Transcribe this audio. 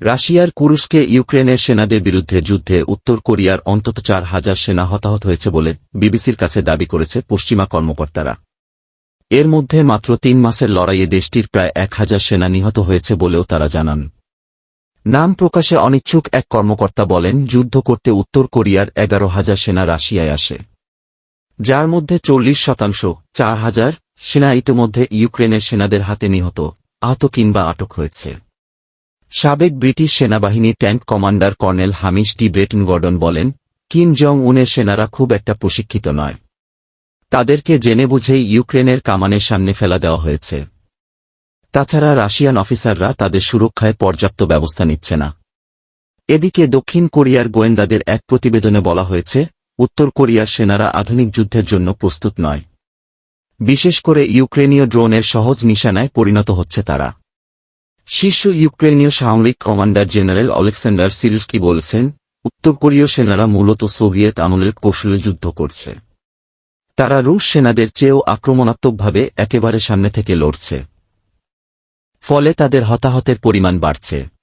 রাশিয়ার কুরুস্কে ইউক্রেনের সেনাদের বিরুদ্ধে যুদ্ধে উত্তর কোরিয়ার অন্তত চার হাজার সেনা হতাহত হয়েছে বলে বিবিসির কাছে দাবি করেছে পশ্চিমা কর্মকর্তারা। এর মধ্যে মাত্র তিন মাসের লড়াইয়ে দেশটির প্রায় এক হাজার সেনা নিহত হয়েছে বলেও তারা জানান। নাম প্রকাশে অনিচ্ছুক এক কর্মকর্তা বলেন, যুদ্ধ করতে উত্তর কোরিয়ার এগারো হাজার সেনা রাশিয়ায় আসে। যার মধ্যে চল্লিশ শতাংশ, চার হাজার, সেনা ইতিমধ্যে ইউক্রেনের সেনাদের হাতে নিহত, আহত কিংবা আটক হয়েছে। সাবেক ব্রিটিশ সেনাবাহিনী tank commander colonel Hamish de Bretton Gordon বলেন, কিম জং উনের সেনারা খুব একটা প্রশিক্ষিত নয়। তাদেরকে জেনে বুঝেই ইউক্রেনের কামানের সামনে ফেলা দেওয়া হয়েছে। তাছাড়া রাশিয়ান অফিসাররা তাদের সুরক্ষায় পর্যাপ্ত ব্যবস্থা নিচ্ছে না। এদিকে দক্ষিণ কোরিয়ার গোয়েন্দাদের এক প্রতিবেদনে বলা হয়েছে, উত্তর কোরিয়ার সেনারা আধুনিক যুদ্ধের জন্য প্রস্তুত নয়। বিশেষ করে ইউক্রেনীয় ড্রোনের সহজ নিশানায় পরিণত হচ্ছে তারা। শীর্ষ ইউক্রেনীয় সামরিক কমান্ডার জেনারেল অলেকসান্ডার সিলস্কি বলেছেন, উত্তর কোরীয় সেনারা মূলত সোভিয়েত আমলের কৌশলে যুদ্ধ করছে। তারা রুশ সেনাদের চেয়েও আক্রমণাত্মকভাবে একেবারে সামনে থেকে লড়ছে। ফলে তাদের হতাহতের পরিমাণ বাড়ছে।